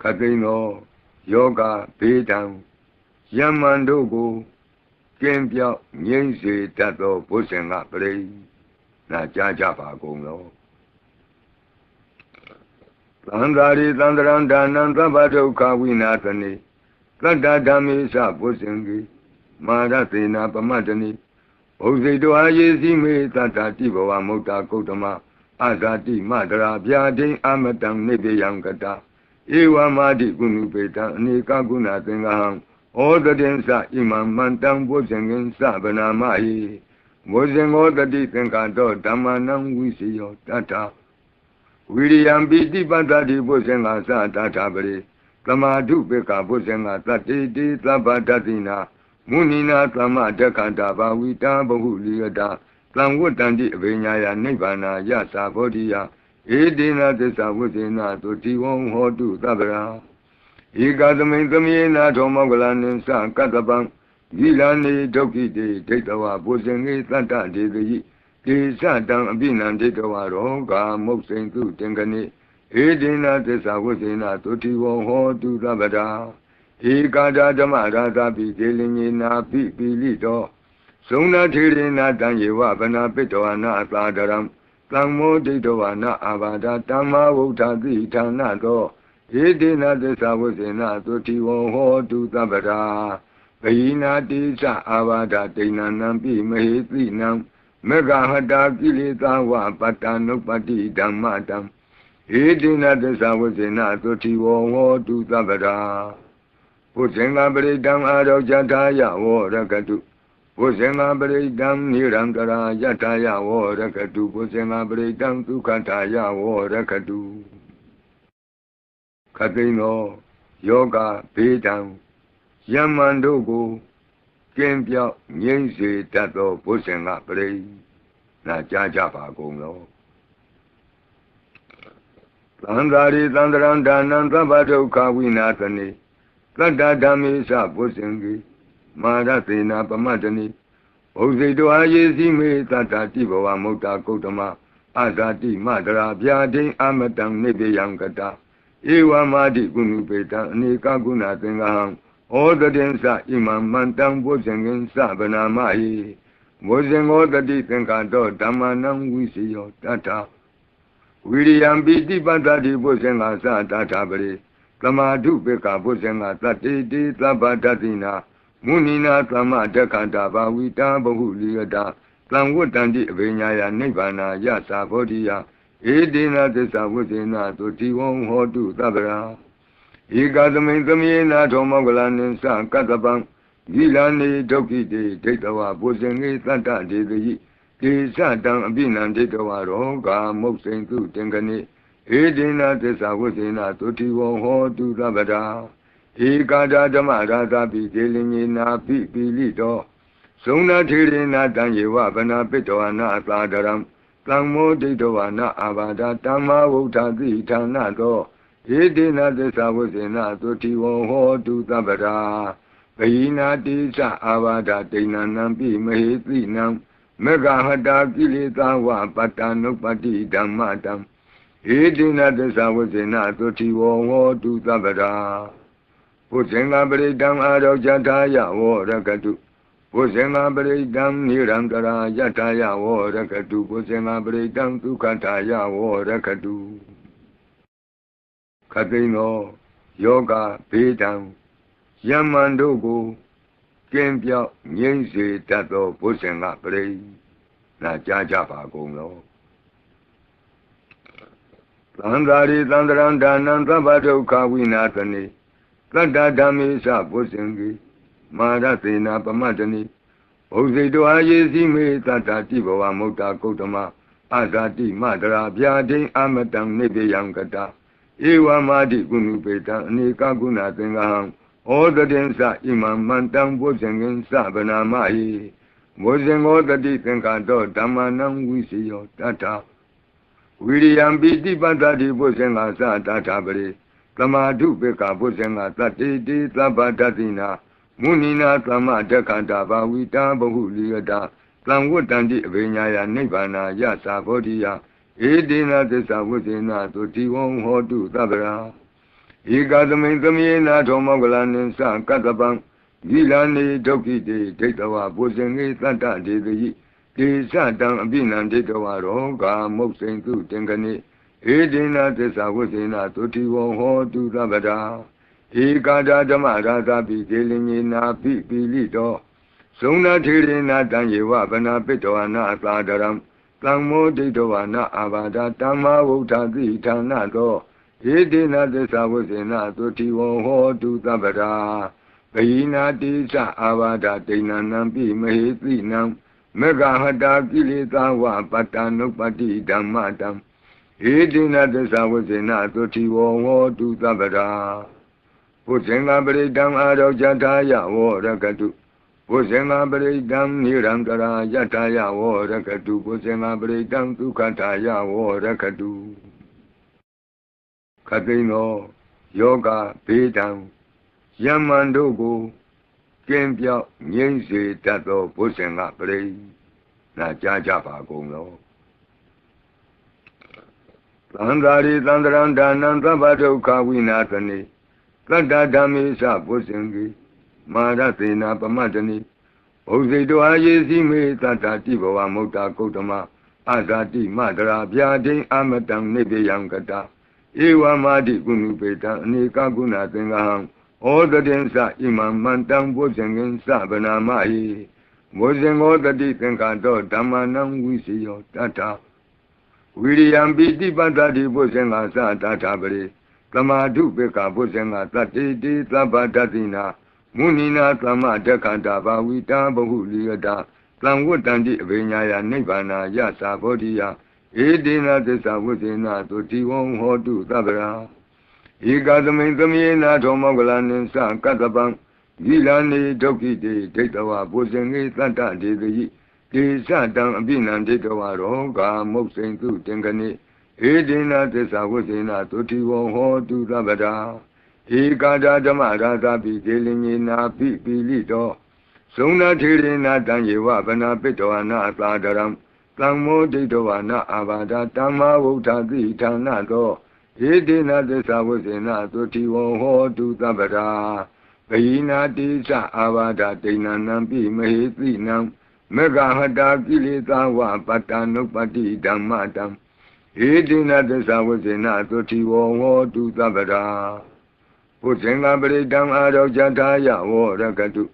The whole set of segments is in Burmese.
ခသိန်းသောယောဂဘေးဒံယမန်တို့ကိုကင်းပြောက်ငြိမ့်စေတတ်သောဘုဇင်ကပရိနာကြားကြပါကုန်လောသံဃာရိသန္တရံဒါနံသဗ္ဗဒုက္ခဝိနာသနေသတ္တဓမ္မေသဘုဇင်ကြီးမာရသေနာပမတ္တနိဘုဇိတောအာယေစီမေသတ္တတိဘဝမုတ်တာကုတ္တမအာဇာတိမတရာဗျာဒိအမတံနိဗ္ဗယံကတာ ဧဝမာတိကုဏုပေတံအနေကကုဏသင်္ဃဟံဩတတင်္စဣမံမန္တံဘုဇင်ငင်သဗနာမဟိဘုဇင်ောတတိသင်္ခါတောဓမ္မနံဝိစီယောတတ္ထဝိရိယံပိတိပတ္တိဘုဇင်္ဂသတ္ထပရိသမာဓုပေကဘုဇင်္ဂသတ္တိတိသဗ္ဗတတိနာမုနိနာသမ္မတက္ခန္တာဘာဝိတာဘဟုလိယတာသံဝတ္တန္တိအဘိညာယနိဗ္ဗာနာယသာဘောဓိယ ဧတေနသစ္စာဝိသေနသုတိဝံဟောတုသဗ္ဗရာဧကသမိန်သမေနာထောမောကလနိသကတ္တပံဝိလာနေဒုက္ခိတေဒိဋ္ဌဝဘုဇင်္ဂေတတ္တဒေတိကေသတံအပိနံဒိဋ္ဌဝရောဂာမုတ်စိန်သူတင်ကနိဧတေနသစ္စာဝိသေနသုတိဝံဟောတုသဗ္ဗရာဧကာဒဓမ္မရာသပိဒေလင်ညေနာပိပိလိတောသုံးနာထေရနာတံယေဝဗနာပိတောနာအသာဒရံ သံမောဒိဋ္ဌဝနာအာဘာဒတမ္မာဝုဋ္ဌတိဌာနသောဧတေနသစ္စာဝိသေနသုတိဝံဟောတုသဗ္ဗရာဘယိနာတိသအာဘာဒဒိဏနံပိမဟေတိနံမေဃဟတာကိလေသာဝပတ္တနုပတိဓမ္မတံဧတေနသစ္စာဝိသေနသုတိဝံဟောတုသဗ္ဗရာဘုဇင်္ဂပရိတံအာရောဇတာယဝရကတု ဘုဇင်္ဂပရိတံနိရံတရာယတာယဝရကတုဘုဇင်္ဂပရိတံဒုက္ခတာယဝရကတုခသိန်းသောယောဂဘေးဒံယမန်တို့ကိုကင်းပြောက်ငြိမ့်စေတတ်သောဘုဇင်္ဂပရိနာကြားကြပါကုန်လောသံဃာရိသန္တရံဒါနံသဗ္ဗဒုက္ခဝိနာသနေသတ္တဓမ္မေသဘုဇင်ကြီး မာရသေနာပမတ္တနိဘုဇိတောအာယေစီမေသတ္တတိဘဝမုတ်တာကုတ္တမအာဇာတိမတရာဗျာဒိအမတံနိဗ္ဗယံကတာဧဝမာတိကုဏုပေတံအနေကကုဏသင်္ဃဟံဩတတင်္စဣမံမန္တံဘုဇင်ငင်သဗနာမဟိဘုဇင်ောတတိသင်္ခါတောဓမ္မနံဝိစီယောတတ္ထဝိရိယံပိတိပတ္တိဘုဇင်္ဂသတ္ထပရိသမာဓုပေကဘုဇင်္ဂသတ္တိတိသဗ္ဗတတိနာ မုနိနာသမ္မတက္ခန္တာဘာဝိတာဘဟုလိယတာသံဝတ္တန္တိအဘိညာယနိဗ္ဗာနာယသာဘောဓိယဧတေနသစ္စာဝိသေနသုတိဝံဟောတုသဗ္ဗရာဧကသမိန်သမေနာထောမောကလနိသကတ္တပံဒီလာနေဒုက္ခိတေဒိဋ္ဌဝဘုဇင်္ဂေသတ္တဒေတိကေသတံအပိနံဒိဋ္ဌဝရောဂာမုတ်စိန်သူတင်ကနိဧတေနသစ္စာဝိသေနသုတိဝံဟောတုသဗ္ဗရာ ဧကာဒဓမ္မရာသပိဒေလင်ညေနာပိပိလိတောသုံးနာထေရနာတံယေဝဗနာပိတောနာသာဒရံသံမောဒိဋ္ဌဝနာအာဘာဒတမ္မာဝုဋ္ဌတိဌာနသောဧတေနသစ္စာဝိသေနသုတိဝံဟောတုသဗ္ဗရာဘယိနာတိသအာဘာဒဒိဏနံပိမဟေတိနံမေဃဟတာကိလေသာဝပတ္တနုပတိဓမ္မတံဧတေနသစ္စာဝိသေနသုတိဝံဟောတုသဗ္ဗရာ ဘုဇင်္ဂပရိတံအာရောဇတာယဝရကတုဘုဇင်္ဂပရိတံနိရံတရာယတာယဝရကတုဘုဇင်္ဂပရိတံဒုက္ခတာယဝရကတုခသိန်းသောယောဂဘေးဒံယမန်တို့ကိုကင်းပြောက်ငြိမ့်စေတတ်သောဘုဇင်္ဂပရိနာကြားကြပါကုန်လောသံဃာရိသန္တရံဒါနံသဗ္ဗဒုက္ခဝိနာသနေ သတ္တဓမ္မေသဘုဇင်ကြီးမာရသေနာပမတ္တနိဘုဇိတောအာယေစီမေသတ္တတိဘဝမုတ်တာကုတ္တမအာဇာတိမတရာဗျာဒိအမတံနိဗ္ဗယံကတာဧဝမာတိကုဏုပေတံအနေကကုဏသင်္ဃဟံဩတတင်္စဣမံမန္တံဘုဇင်ငင်သဗနာမဟိဘုဇင်ောတတိသင်္ခါတောဓမ္မနံဝိစီယောတတ္ထဝိရိယံပိတိပတ္တိဘုဇင်္ဂသတ္ထပရိ သမာဓုပေကဘုဇင်္ဂသတ္တိတိသဗ္ဗတတိနာမုနိနာသမ္မတက္ခန္တာဘာဝိတာဘဟုလိယတာသံဝတ္တန္တိအဘိညာယနိဗ္ဗာနာယသာဘောဓိယဧတေနသစ္စာဝိသေနသုတိဝံဟောတုသဗ္ဗရာဧဧကသမိန်သမယေနာထောမောကလနိသကတ္တပံဂိလာနေဒုက္ခိတေဒိဋ္ဌဝပုဇင်္ဂေသတ္တဒေတိတေသတံအပိနံဒိဋ္ဌဝရောဂာမုတ်စိန်သူတင်္ကနိ ဧဒေနာသစ္စာဝိသေနသုတိဝဟောတုသဗ္ဗတာဧကာဒဓမ္မရာသပိဒေလင်ညေနာပိပိလိတောဇုံနာထေရေနာတံယေဝဗနာပိတောနာသာဒရံသံမောဒိဋ္ဌဝနာအာဘာဒတမ္မာဝုဋ္ဌတိဌာနသောဧဒေနာသစ္စာဝိသေနသုတိဝဟောတုသဗ္ဗတာဘယိနာတိသအာဘာဒဒိဏနံပိမဟေတိနံမေဃဟတာကိလေသာဝပတ္တနုပတ္တိဓမ္မတံ ဧတိနသစ္စာဝိသေနသုတိဝဟောတုသဗ္ဗတာဘုဇင်္ဂပရိတံအာရောဇထာယဝရကတုဘုဇင်္ဂပရိတံနိရံတရာယထာယဝရကတုဘုဇင်္ဂပရိတံဒုက္ခထာယဝရကတုခသိန်သောယောဂဘေးတံယမန်တို့ကိုကျင်းပြောက်ငြိမ့်စေတတ်သောဘုဇင်္ဂပရိနာကြားကြပါကုန်လော သံဃာရိသန္တရံဒါနံသဗ္ဗဒုက္ခဝိနာသနေသတ္တဓမ္မေသဘုဇင်္ဂေမာရသေနာပမတ္တနိဘုဇိတောအာယေစီမေသတ္တတိဘဝမုတ်တာကုတ္တမအာဇာတိမတရာဗျာဒိအမတံနိဗ္ဗယံကတဧဝမာတိကုဏုပေတံအနေကကုဏသင်္ဃဟံဩတတင်္စဣမံမန္တံဘုဇင်္ဂင်သဗနာမဟိဘုဇင်္ဂောတတိသင်္ခါတောဓမ္မနံဝိစီယောတတ္ထ ဝိရိယံပိတိပတ္တိဘုဇင်္ဂသတ္ထပရိသမာဓုပေကဘုဇင်္ဂသတ္တိတိသဗ္ဗတတိနာမုဏိနာသမ္မတက္ခတာဘာဝိတာဘဟုလိယတာသံဝတ္တန္တိအဘိညာယနိဗ္ဗာနာယသာဘောဓိယဧတေနသစ္စာဝိသေနသုတိဝံဟောတုသဗ္ဗရာဧကသမိန်သမယေနာထောမောကလနိသကတ္တပံဂိလာနေဒုက္ခိတေဒိဋ္ဌဝဘုဇင်္ဂေသတ္တဒေတိ တေသတံအပိနံဒိဋ္ဌဝရောဂာမုတ်စိန်သူတင်္ကနိဧတေနသစ္စာဝိသေနသုတိဝံဟောတုသဗ္ဗရာဧကာဒဓမ္မရာသပိဒေလင်ညေနာပိပိလိတောဇုံနာထေရေနာတံယေဝဗနာပိတောနာသာဒရံသံမောဒိဋ္ဌဝနာအာဘာဒတမ္မာဝုဋ္ဌတိဌာနသောဧတေနသစ္စာဝိသေနသုတိဝံဟောတုသဗ္ဗရာဘယိနာတိသအာဘာဒဒိဏနံပိမဟေတိနံ မေဃဟတာကိလေသာဝပတ္တနုပတ္တိဓမ္မတံဧတေနသစ္စာဝိသေနသုတိဝံဟောတုသဗ္ဗရာဘုဇင်္ဂပရိတံအာရောဇထာယဝရကတု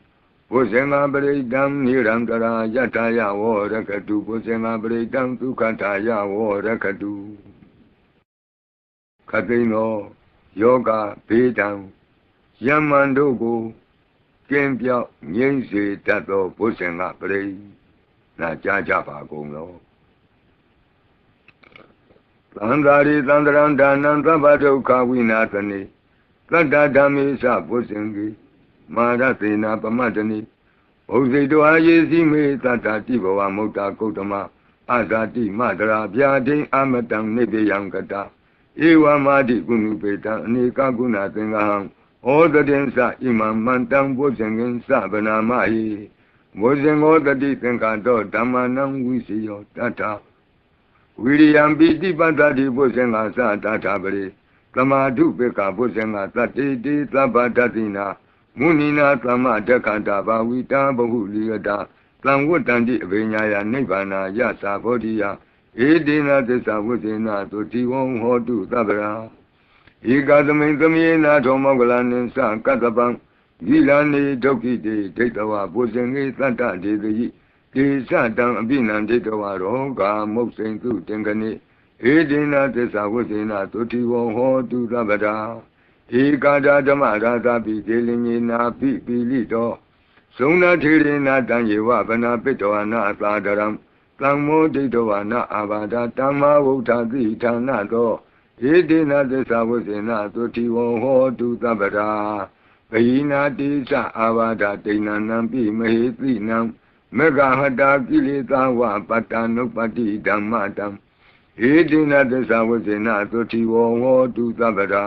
ဘုဇင်္ဂပရိတံနိရံတရာယထာယဝရကတုဘုဇင်္ဂပရိတံဒုက္ခထာယဝရကတုခသိန်သောယောဂဘေးတံယမန်တို့ကို ကျင်းပြောက်ငြိမ့်စေတတ်သောဘုဇင်္ဂပရိနာကြားကြပါကုန်လောသံဃာရိသန္တရံဒါနံသဗ္ဗဒုက္ခဝိနာသနေတတ္တဓမ္မေသဘုဇင်္ဂေမာရသေနာပမတ္တနိဘုဇိတောအာယေစီမေတတ္တတိဘဝမုတ်တာကုတ္တမအာဇာတိမတရာဗျာဒိအမတံနိဗ္ဗယံကတဧဝမာတိကုဏုပေတံအနေကကုဏသင်္ဃဟံ ဩတတင်္စဣမံမန္တံဘုဇင်္ဂင်္စဗနာမဟိဘုဇင်္ဂောတတိသင်္ခါတောဓမ္မနံဝိစီယောတတ္ထဝိရိယံပိတိပတ္တိဘုဇင်္ဂါသတ္ထပရိသမာဓုပေကဘုဇင်္ဂသတ္တိတိသဗ္ဗတတိနာမုဏိနာသမ္မတက္ခတာဘာဝိတာဘဟုလိယတာသံဝတ္တန္တိအဘိညာယနိဗ္ဗာနာယသာဘောဓိယဧတေနသစ္စာဝိသေနသုတိဝံဟောတုသဗ္ဗရာ ဧကသမိန်သမယေနာထောမောကလနိသကတ္တပံဂိလာနေဒုက္ခိတေဒိဋ္ဌဝဘုဇင်္ဂေသတ္တဒေတိတေသတံအပိနံဒိဋ္ဌဝရောဂာမုတ်စိန်သူတင်္ကနိဧတေနသစ္စာဝိသေနသုတိဝံဟောတုသဗ္ဗရာဧကာဒဓမ္မရာသပိဒေလင်ညေနာပိပိလိတောဇုံနာထေရေနာတံယေဝဗနာပိတောနာသာဒရံသံမောဒိဋ္ဌဝနာအာဘာဒတမ္မာဝုဋ္ဌတိဌာနသော ဧတေနသစ္စာဝိသေနသုတိဝံဟောတုသဗ္ဗရာဘယိနာတိသအာဘာဒဒိဏနံပိမဟေတိနံမေဃဟတာကိလေသာဝပတ္တနုပတ္တိဓမ္မတံဧတိနသစ္စာဝိသေနသုတိဝံဟောတုသဗ္ဗရာ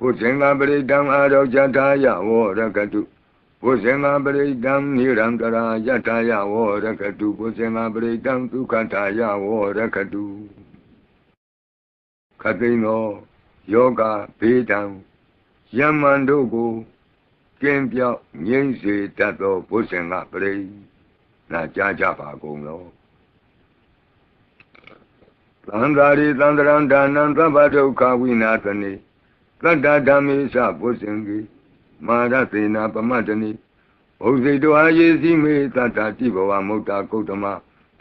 ဘုဇင်္ဂပရိတံအာရောဇထာယဝရကတုဘုဇင်္ဂပရိတံနိရံတရာယထာယဝရကတုဘုဇင်္ဂပရိတံဒုက္ခထာယဝရကတု ခသိန်သောယောဂဘေးဒံယမန်တို့ကိုကင်းပြောက်ငြိမ့်စေတတ်သောဘုဇင်ကပရိနာကြားကြပါကုန်လောသံဃာရိသန္တရံဒါနံသဗ္ဗဒုက္ခဝိနာသနေသတ္တဓမ္မေသဘုဇင်ကြီးမာရသေနာပမတ္တနိဘုဇိတောအာယေစီမေသတ္တာတိဘဝမုတ်တာကုတ္တမ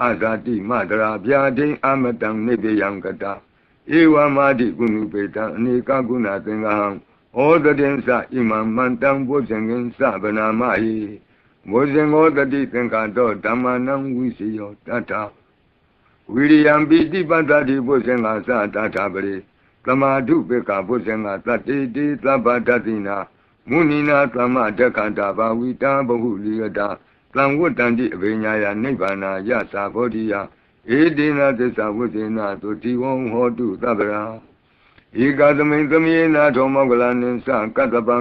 အာဇာတိမတရာဗျာဒိအမတံနိဗ္ဗယံကတာ ဧဝမာတိကုဏုပေတံအနေကကုဏသင်္ဃဟံဩတတင်္စဣမံမန္တံဘုဇင်ငင်စဗနာမဟိဘုဇင်ောတတိသင်္ခါတောဓမ္မနံဝိစီယောတတ္ထဝိရိယံပိတိပတ္တိဘုဇင်္ဂသတတ္ထပရိသမာဓုပေကဘုဇင်္ဂသတ္တိတိသဗ္ဗတတိနာမုနိနာသမ္မတက္ခန္တာဘာဝိတာဘဟုလိယတာသံဝတ္တန္တိအဘိညာယနိဗ္ဗာနာယသာဘောဓိယ ဧတေနသစ္စာဝိသေနသုတိဝံဟောတုသဗ္ဗရာဧကသမိန်သမေနာထောမောကလနိသကတ္တပံ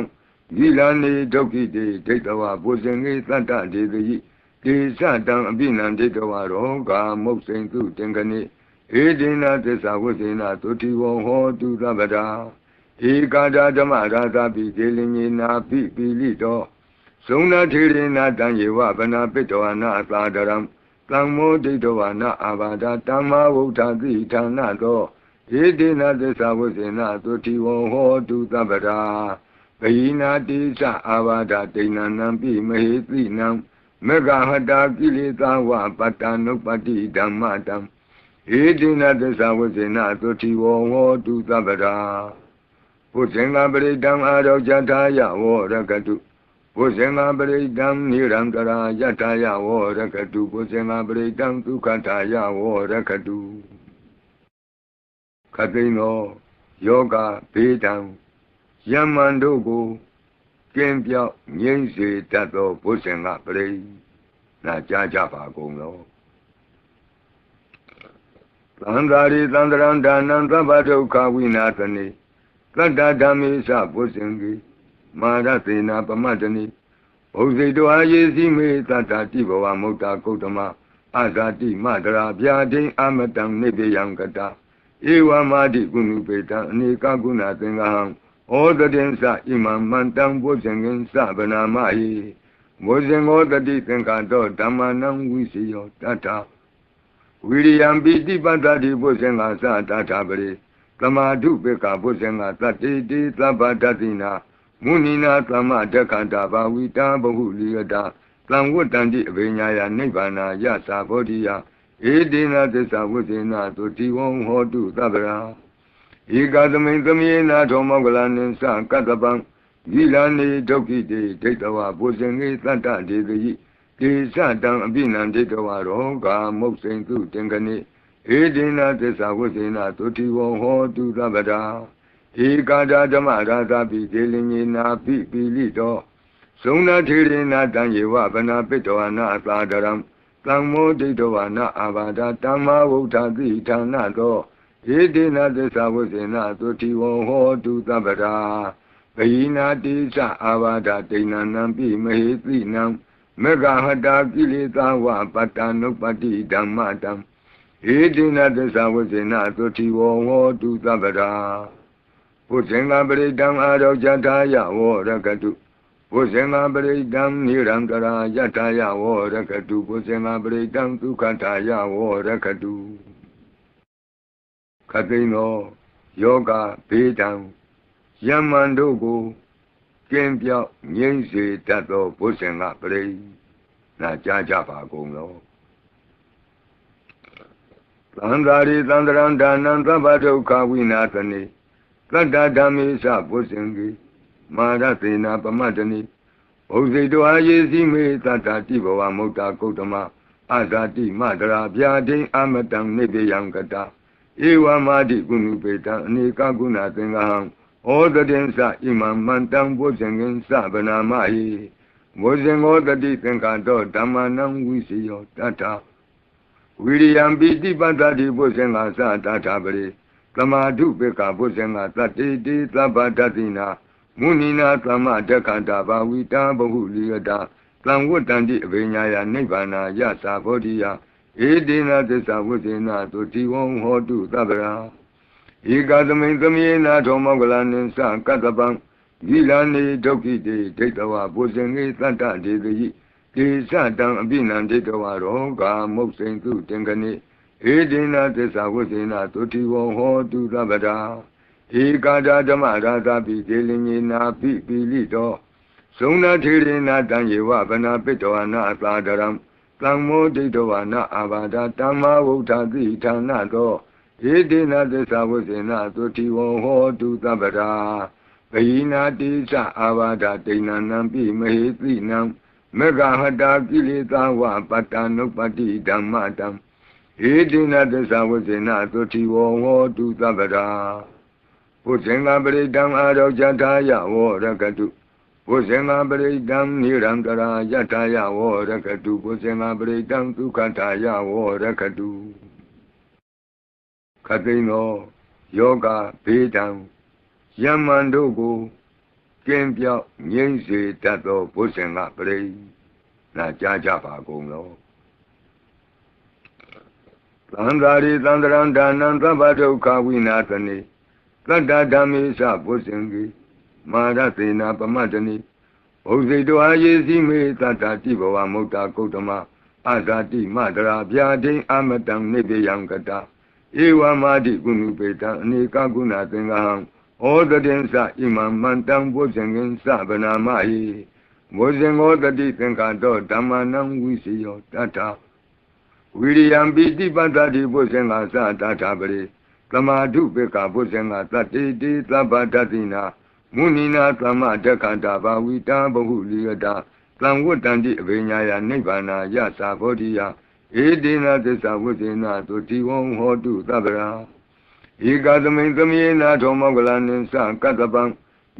ဒီလာနေဒုက္ခိတေဒိဋ္ဌဝဘုဇင်္ဂေသတ္တဒေတိတေသတံအပိနံဒိဋ္ဌဝရောဂာမုတ်စိန်သူတင်ကနိဧတေနသစ္စာဝိသေနသုတိဝံဟောတုသဗ္ဗရာဧကာဒဓမ္မရာသပိဒေလင်ညေနာပိပိလိတောဇုံနာထေရနာတံယေဝဗနာပိတောနာသာဒရံ သံမောဒိဋ္ဌဝနာအာဘာဒတမ္မာဝုဋ္ဌတိဌာနသောဧတေနသစ္စာဝုဇေနသုတိဝံဟောတုသဗ္ဗရာဘယိနာတိသအာဘာဒဒိဏနံပိမဟေတိနံမေဃဟတာကိလေသာဝပတ္တနုပတ္တိဓမ္မတံဧတေနသစ္စာဝုဇေနသုတိဝံဟောတုသဗ္ဗရာဘုဇင်္ဂပရိတံအာရောဇထာယဝရကတု ဘုဇင်္ဂပရိတံနိရံတရာယထာယဝရကတုဘုဇင်္ဂပရိတံဒုက္ခထာယဝရကတုခသိန်းသောယောဂဘေးဒံယမန်တို့ကိုကျင်းပြောက်ငြိမ့်စေတတ်သောဘုဇင်္ဂပရိနာကြားကြပါကုန်လောသံဃာရိသန္တရံဒါနံသဗ္ဗဒုက္ခဝိနာသနေသတ္တဓမ္မေသဘုဇင်္ဂေ မာရသေနာပမတ္တနိဘုဇိတောအာယေစီမေသတ္တာတိဘဝမုတ်တာကုတ္တမအာဇာတိမတရာဗျာဒိအမတံနိဗ္ဗယံကတာဧဝမာတိကုဏုပေတံအနေကကုဏသင်္ဃဟံဩတတင်္စဣမံမန္တံဘုဇင်္ဂင်္စဗနာမဟိဘုဇင်္ဂောတတိသင်္ခါတောဓမ္မနံဝိစီယောတတ္ထဝိရိယံပိတိပတ္တိဘုဇင်္ဂသတတ္ထပရိသမာဓုပေကဘုဇင်္ဂသတ္တိတိသဗ္ဗတတိနာ မုနိနာသမ္မတက္ခန္တာဘာဝိတာဘဟုလိယတာသံဝတ္တန္တိအဘိညာယနိဗ္ဗာနာယသာဘောဓိယဧတေနသစ္စာဝိသေနသုတိဝံဟောတုသဗ္ဗရာဧကသမိန်သမေနာထောမောကလနိသကတ္တပံဒီလာနေဒုက္ခိတေဒိဋ္ဌဝဘုဇင်္ဂေသတ္တဒေတိတေသတံအပိနံဒိဋ္ဌဝရောဂာမုတ်စိန်သူတင်ကနိဧတေနသစ္စာဝိသေနသုတိဝံဟောတုသဗ္ဗရာ ဧကာဒဓမ္မရာသပိဒေလင်ညေနာပိပိလိတောဇုံနာထေရနာတံယေဝဗနာပိတောနာအသာဒရံသံမောဒိဋ္ဌဝနာအာဘာဒတမ္မာဝုဋ္ဌတိဌာနသောဧတေနသစ္စာဝိသေနသုတိဝံဟောတုသဗ္ဗရာဘယိနာတိသအာဘာဒဒိဏနံပိမဟေတိနံမေဃဟတာကိလေသာဝပတ္တနုပတိဓမ္မတံဧတေနသစ္စာဝိသေနသုတိဝံဟောတုသဗ္ဗရာ ဘုဇင်္ဂပရိတံအာရောဇထာယဝရကတုဘုဇင်္ဂပရိတံနိရံတရာယထာယဝရကတုဘုဇင်္ဂပရိတံဒုက္ခထာယဝရကတုခသိန်းသောယောဂဘေးဒံယမန်တို့ကိုကျင်းပြောက်ငြိမ့်စေတတ်သောဘုဇင်္ဂပရိနာကြားကြပါကုန်လောသံဃာရိသန္တရံဒါနံသဗ္ဗဒုက္ခဝိနာသနေ သတ္တဓမ္မေသဘုဇင်္ဂေမာရသေနာပမတ္တနိဘုဇိတောအာယေစီမေသတ္တာတိဘဝမုတ်တာကုတ္တမအာဇာတိမတရာဗျာဒိအမတံနိဗ္ဗယံကတာဧဝမာတိကုဏုပေတံအနေကကုဏသင်္ဃဟံဩတတင်္စဣမံမန္တံဘုဇင်္ဂင်္စဗနာမဟိဘုဇင်္ဂောတတိသင်္ခါတောဓမ္မနံဝိစီယောတတ္ထဝိရိယံပိတိပတ္တိဘုဇင်္ဂါသတ္ထပရိ သမာဓုပေကဘုဇင်္ဂသတ္တိတိသဗ္ဗတတိနာမုနိနာသမ္မတက္ခန္တာဘာဝိတာဘဟုလိယတာသံဝတ္တန္တိအဘိညာယနိဗ္ဗာနာယသာဘောဓိယဧတေနသစ္စာဝိသေနသုတိဝံဟောတုသဗ္ဗရာဧဧကသမိန်သမေနာထောမောကလနိသကတ္တပံဂိလာနေဒုက္ခိတေဒိဋ္ဌဝပုဇင်္ဂေသတ္တဒေတိတေသတံအပိနံဒိဋ္ဌဝရောဂာမုတ်စိန်သူတင်ကနိ ဧဒေနသစ္စာဝိသေနသုတိဝဟောတုသဗ္ဗတာဧကာဒဓမ္မရာသပိဒေလင်ညေနာပိပိလိတောသုံးနာထေရနာတံယေဝဗနာပိတောနာသာဒရံသံမောဒိဋ္ဌဝနာအာဘာဒတမ္မာဝုဋ္ဌတိဌာနတောဧဒေနသစ္စာဝိသေနသုတိဝဟောတုသဗ္ဗတာဘယိနာတိသအာဘာဒဒိဏနံပိမဟေတိနံမဂဟတာကိလေသာဝပတ္တနုပတ္တိဓမ္မတံ ဧတိနသစ္စာဝိသေနသုတိဝဟောတုသဗ္ဗတာဘုဇင်္ဂပရိတံအာရောဇထာယဝရကတုဘုဇင်္ဂပရိတံနိရံတရာယထာယဝရကတုဘုဇင်္ဂပရိတံဒုက္ခထာယဝရကတုခသိန်သောယောဂဘေးတံယမန်တို့ကိုကျင်းပြောက်ငြိမ့်စေတတ်သောဘုဇင်္ဂပရိနာကြားကြပါကုန်လော သံဃာရိသန္တရံဒါနံသဗ္ဗဒုက္ခဝိနာသနေသတ္တဓမ္မေသဘုဇင်္ဂေမာရသေနာပမတ္တနိဘုဇိတောအာယေစီမေသတ္တတိဘဝမုတ်တာကုတ္တမအာဇာတိမတရာဗျာဒိအမတံနိဗ္ဗယံကတာဧဝမာတိကုဏုပေတံအနေကကုဏသင်္ဃဟံဩတတင်္စဣမံမန္တံဘုဇင်္ဂင်္စဗနာမဟိဘုဇင်္ဂောတတိသင်္ခါတောဓမ္မနံဝိစီယောတတ္ထ ဝိရိယံပိတိပတ္တိဘုဇင်္ဂသတတ္ထပရိသမာဓုပေကဘုဇင်္ဂသတ္တိတိသဗ္ဗတတိနာမုနိနာသမ္မတက္ခန္တာဘာဝိတာဘဟုလိယတာသံဝတ္တန္တိအဘိညာယနိဗ္ဗာနာယသာဘောဓိယဧဒေနသစ္စာဝိသေနသုတိဝံဟောတုသဗ္ဗရာဧကသမိန်သမေနာထောမောကလနိသကတ္တပံ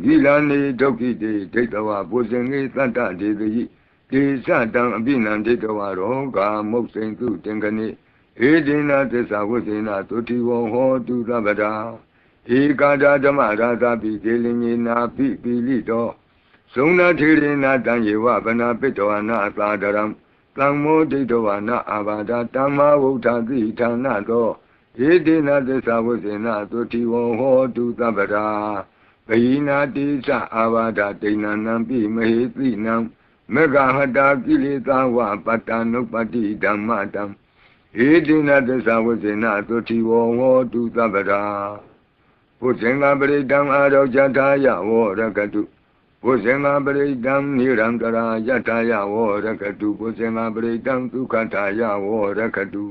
ဂိလာနေဒုက္ခိတေဒိဋ္ဌဝပုဇင်္ဂေသတ္တဒေတိ တေသတံအပိနံဒိဋ္ဌဝရောဂာမုတ်စိန်သူတင်ကနိဧဒေနသစ္စာဝိသေနသုတိဝံဟောတုသဗ္ဗရာဧကာဒဓမ္မရာသပိဒေလင်ညေနာပိပိလိတောသုံးနာထေရနာတံယေဝဗနာပိတောနာသာဒရံသံမောဒိဋ္ဌဝနာအာဘာဒတမ္မာဝုဋ္ဌတိဌာနတောဧတေနသစ္စာဝိသေနသုတိဝံဟောတုသဗ္ဗရာဘယိနာတိသအာဘာဒဒိဏနံပိမဟေတိနံ မဂဟတာကိလေသာဝပတ္တနုပတိဓမ္မတံဧတေနသစ္စာဝိသေနသုတိဝံဟောတုသဗ္ဗရာဘုဇင်္ဂပရိတံအာရောဇထာယဝရကတုဘုဇင်္ဂပရိတံနိရံတရာယထာယဝရကတုဘုဇင်္ဂပရိတံဒုက္ခထာယဝရကတု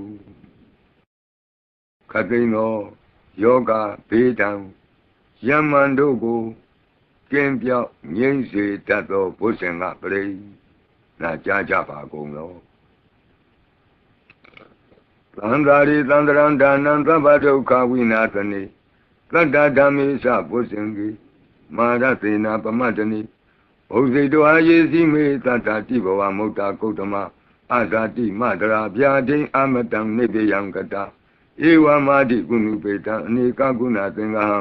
ခသိန်သောယောဂဘေးတံယမန်တို့ကို ကျင်းပြောက်ငြိမ့်စေတတ်သောဘုဇင်္ဂပရိနာကြားကြပါကုန်လောသံဃာရိသန္တရံဒါနံသဗ္ဗဒုက္ခဝိနာသနေသတ္တဓမ္မေသဘုဇင်္ဂေမာရသေနာပမတ္တနိဘုဇိတောအာယေစီမေသတ္တတိဘဝမုတ်တာကုတ္တမအာဇာတိမတရာဗျာဒိအမတံနိဗ္ဗယံကတာဧဝမာတိကုဏုပေတံအနေကကုဏသင်္ဃဟံ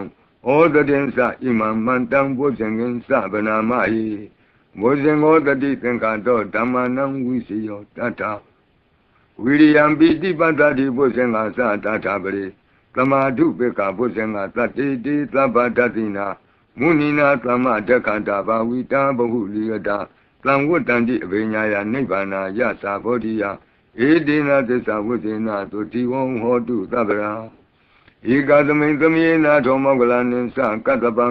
ဩတတင်္စဣမံမန္တံဘုဇင်္ဂင်္စဗနာမဟိဘုဇင်္ဂောတတိသင်္ခါတောဓမ္မနံဝိစီယောတတ္ထဝိရိယံပိတိပတ္တိဘုဇင်္ဂါသတ္ထပရိသမာဓုပေကဘုဇင်္ဂသတ္တိတိသဗ္ဗတတိနာမုနိနာသမ္မတက္ခတာဘာဝိတာဘဟုလိယတာသံဝတ္တန္တိအဘိညာယနိဗ္ဗာနာယသာဘောဓိယဧတေနသစ္စာဝိသေနသုတိဝံဟောတုသဗ္ဗရာ ဧကသမိန်သမေနာထောမောကလနိသကတ္တပံ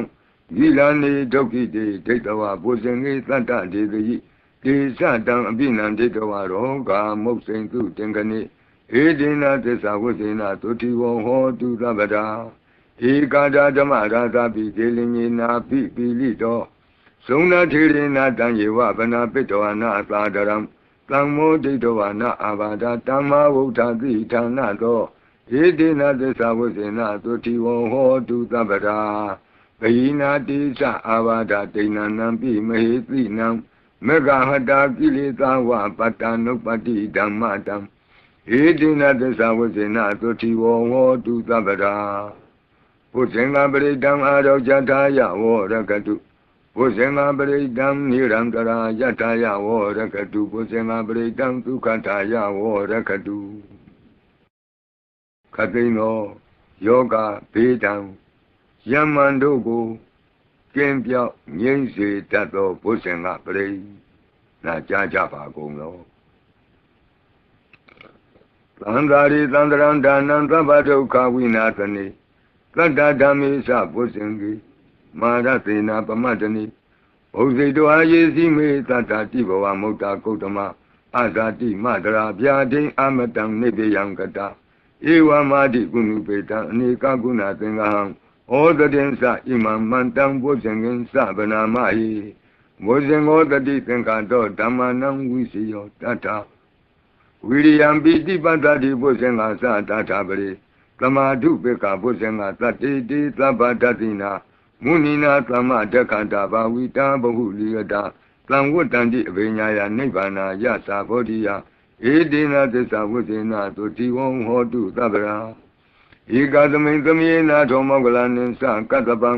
ဂိလာနေဒုက္ခိတေဒိဋ္ဌဝဘုဇင်္ဂေသတ္တဒေတိတေသတံအပိနံဒိဋ္ဌဝရောဂာမုတ်စိန်သူတင်ကနိဧတေနသစ္စာဝိသေနသုတိဝံဟောတုသဗ္ဗရာဧကာဒဓမ္မရာသပိဒေလင်ညေနာပိပိလိတောသုံးနာထေရနာတံယေဝဗနာပိတောနာသာဒရံသံမောဒိဋ္ဌဝနာအာဘာဒတမ္မာဝုဋ္ဌတိဌာနသောဧ တေနသစ္စာဝိသေနသုတိဝံဟောတုသဗ္ဗရာဘယိနာတိသအာဘာဒဒိဏနံပိမဟေတိနံမဂဟတာကိလေသာဝပတ္တနုပတိဓမ္မတံဧတေနသစ္စာဝိသေနသုတိဝံဟောတုသဗ္ဗရာဘုဇင်္ဂပရိတံအာရောဇထာယဝရကတုဘုဇင်္ဂပရိတံနိရံတရာယထာယဝရကတုဘုဇင်္ဂပရိတံဒုက္ခထာယဝရကတု ခသိန်သောယောဂဘေးဒံယမန်တို့ကိုကျင်းပြောက်ငြိမ့်စေတတ်သောဘုဇင်ကပရိနာကြားကြပါကုန်လောသံဃာရိသန္တရံဒါနံသဗ္ဗဒုက္ခဝိနာသနေသတ္တဓမ္မေသဘုဇင်ကြီးမာရသေနာပမတ္တနိဘုဇိတောအာယေစီမေသတ္တတိဘဝမုတ်တာကုတ္တမအာဇာတိမတရာဗျာဒိအမတံနိဗ္ဗယံကတ ဧဝမာတိကုဏုပေတံအနေကကုဏသင်္ဃဟံဩတတင်္စဣမံမန္တံဘုဇင်ငင်စဗနာမဟိဘုဇင်ောတတိသင်္ခါတောဓမ္မနံဝိစီယောတတ္ထဝိရိယံပိတိပတ္တိဘုဇင်္ဂသတ္ထပရိသမာဓုပေကဘုဇင်္ဂသတ္တိတိသဗ္ဗတတိနာမုဏိနာသမ္မတက္ခတာဘာဝိတာဘဟုလိယတာသံဝတ္တန္တိအဘိညာယနိဗ္ဗာနာယသာဘောဓိယ ဧတေနသစ္စာဝိသေနသုတိဝံဟောတုသဗ္ဗရာဧကသမိန်သမေနာထောမောကလနိသကတ္တပံ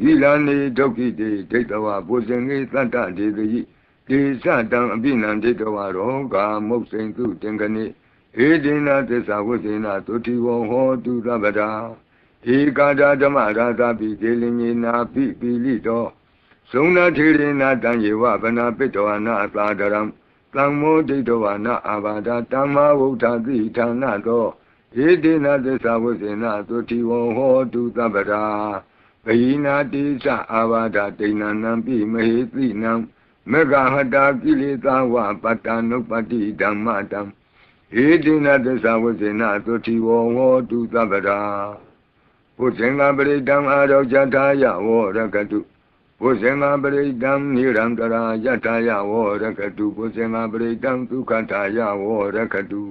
ဒီလာနေဒုက္ခိတေဒိဋ္ဌဝဘုဇင်္ဂေသတ္တဒေတိဒေသတံအပိနံဒိဋ္ဌဝရောဂာမုတ်စိန်သူတင်ကနေဧတေနသစ္စာဝိသေနသုတိဝံဟောတုသဗ္ဗရာဧကာဒဓမ္မရာသပိဒေလင်ညေနာပိပိလိတောသုံးနာထေရနာတံယေဝဗနာပိတောနာအသာဒရံ သံမောဒိတောဝနာအာဘာဒတမ္မာဝုဋ္ဌတိဌာနသောဧတေနသစ္စာဝိသေနသုတိဝံဟောတုသဗ္ဗရာဘယိနာတိသအာဘာဒတိဏနံပိမဟေတိနံမေဃဟတာကိလေသာဝပတ္တနုပတ္တိဓမ္မတံဧတေနသစ္စာဝိသေနသုတိဝံဟောတုသဗ္ဗရာဘုဇင်္ဂပရိတံအာရောဇထာယဝရကတု ဘုဇင်္ဂပရိတံနိရံတရာယထာယဝရကတုဘုဇင်္ဂပရိတံဒုက္ခထာယဝရကတု